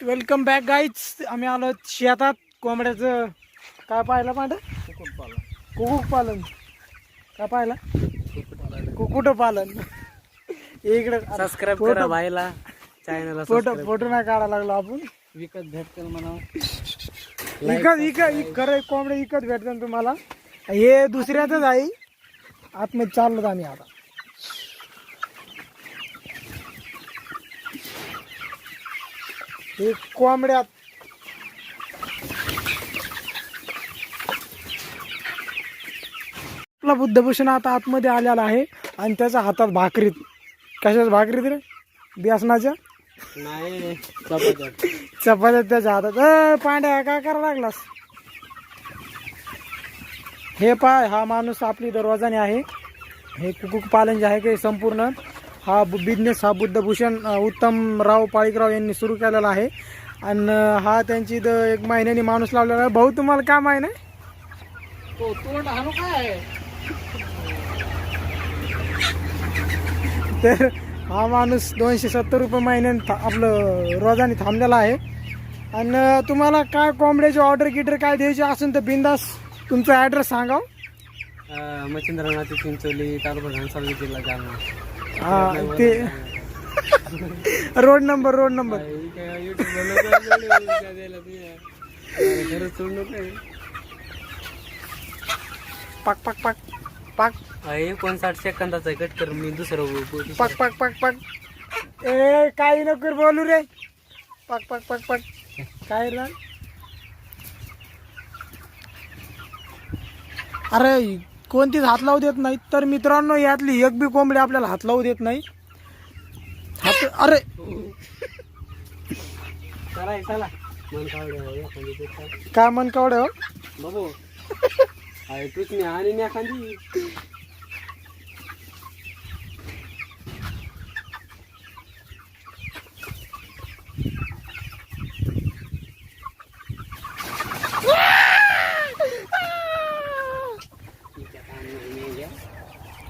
Welcome back गाईच आम्ही आलो शेतात. कोंबड्याचं काय पाहिलं पांढ कुकुट पालन काय पाहिलं? कुकुट पालन इकडे सबस्क्राईब फोटो- करा भाईला. चॅनलला फोटो फोटो नाही काढायला लागलो आपण. विकत भेटतील म्हणा इकत इकत इक- खरं कोंबडे इकत भेटतात तुम्हाला. हे दुसऱ्याच आहे. आतमध्ये चाललो आम्ही आता. हे कोंबड्यात आपला बुद्धभूषण आता आतमध्ये आलेला आहे आणि त्याच्या हातात भाकरीत कशाच भाकरीत रे? बेसनाच्या? नाही चपात्या. त्याच्या हातात. पांड्या काय करायला लागलास? हे पाय हा माणूस आपली दरवाजाने आहे. हे कुकुक पालन जे आहे ते संपूर्ण? हा बिझनेस हा बुद्धभूषण उत्तमराव पाळीकराव यांनी सुरू केलेला आहे. आणि हा त्यांची इथं एक महिन्यानी माणूस लावलेला आहे. भाऊ तुम्हाला काम आहे? ना तो तोंड हाणू काय? तर हा माणूस दोनशे सत्तर रुपये महिन्याने था आपलं रोजाने थांबलेला आहे. आणि तुम्हाला काय कोंबड्याची ऑर्डर गिटर काय द्यायची असेल तर बिंदास तुमचा ॲड्रेस सांगा मच्छिंद्रनाथ चिंचोली तालुका घनसावली जिल्हा जालना. हा ते रोड नंबर रोड नंबर. पाक पाक पाक पाक. एकोणसाठ सेकंदाचा कट कर मी दुसरं. पाक पाक पाक पाक. ए काही नको बोलू रे. पाक पाक पाक पाक. काय रे? अरे कोणतीच हात लावू देत नाही तर मित्रांनो यातली एक बी कोंबडी आपल्याला हात लावू देत नाही. हात अरे. काय मन कावडे हो? बाबू. आणि मी एखादी.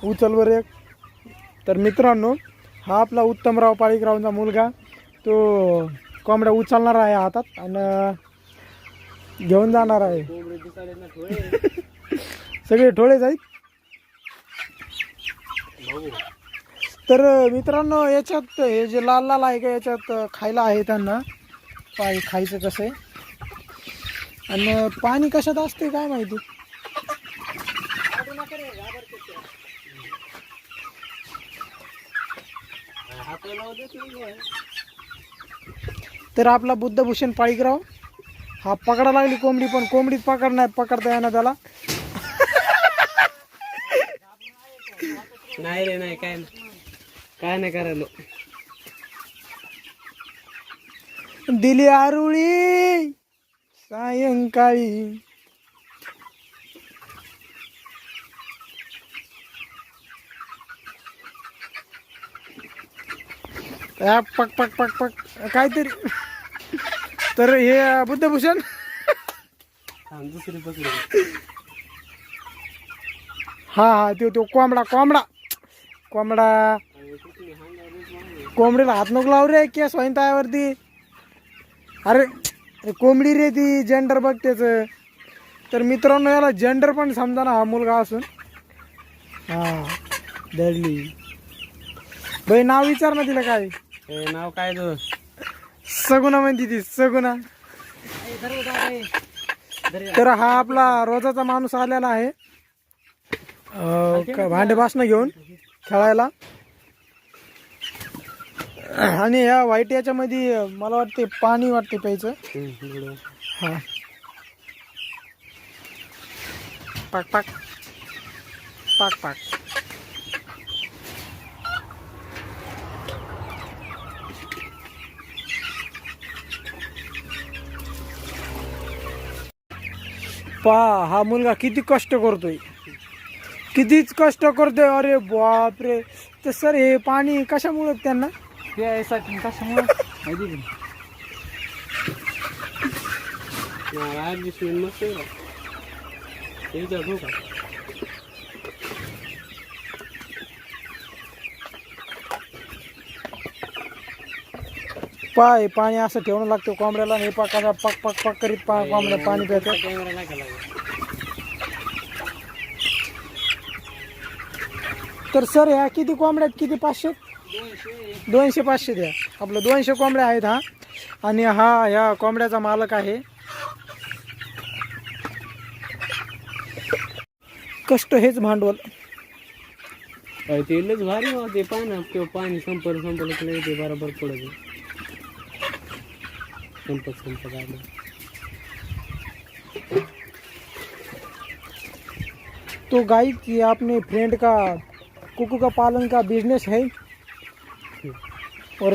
उचल बरं एक. तर मित्रांनो हा आपला उत्तमराव पाळीकरावांचा मुलगा तो कोंबड्या उचलणार आहे हातात आणि घेऊन जाणार आहे. सगळे ठोळे जाईल तर मित्रांनो याच्यात हे जे लाल लाल आहे का याच्यात खायला आहे त्यांना. पाय खायचं कसं आहे. आणि पाणी कशात असते काय माहिती? तर आपला बुद्धभूषण पाळीकराव हा पकडा लागली कोंबडी पण कोंबडीत पकड नाही पकडता येणार त्याला. नाही रे नाही काय. काय नाही करायलो. दिली आरुळी सायंकाळी. पक पक पक पक. काहीतरी. तर हे बुद्धभूषण. हा हा तो तो कोंबडा कोंबडा. कोंबडा. कोंबडीला हात नको लावू रे केस होईन त्यावरती. अरे अरे कोंबडी रे ती जेंडर बघ त्याचं. तर मित्रांनो याला जेंडर पण समजा ना हा मुलगा असून. हा दडली. बाई नाव विचार ना तिला काय हे नाव काय तू सगुना म्हणते ती सगुना तर हा आपला रोजाचा माणूस आलेला आहे. अं, भांडे बासनं घेऊन खेळायला. आणि या व्हाईट याच्यामध्ये मला वाटते पाणी वाटते प्यायचं. हा. पाक पाक. पाक पाक. पहा हा मुलगा किती कष्ट करतोय. कितीच कष्ट करतोय अरे बापरे. तर सर हे पाणी कशामुळे त्यांना? प्यायसाठी कशामुळे? माहिती का? ऍडजस्टमेंट मस्त आहे. का का पाय पाणी असं ठेवणं लागतं कोंबड्याला हे पा कसा पक पक पक करीत पा कोंबड्या पाणी लागला तर सर ह्या किती कोंबड्या किती पाचशे? दोनशे पाचशे द्या. आपलं दोनशे कोंबड्या आहेत हा. आणि हा ह्या कोंबड्याचा मालक आहे. कष्ट हेच भांडवल. ते लच भारी ते पाणी संपलं संपलं नाही ते बरोबर पडत संपत पका आलं तो गाय की आपने फ्रेंड का, कुकू का पालन का बिज़नेस है। और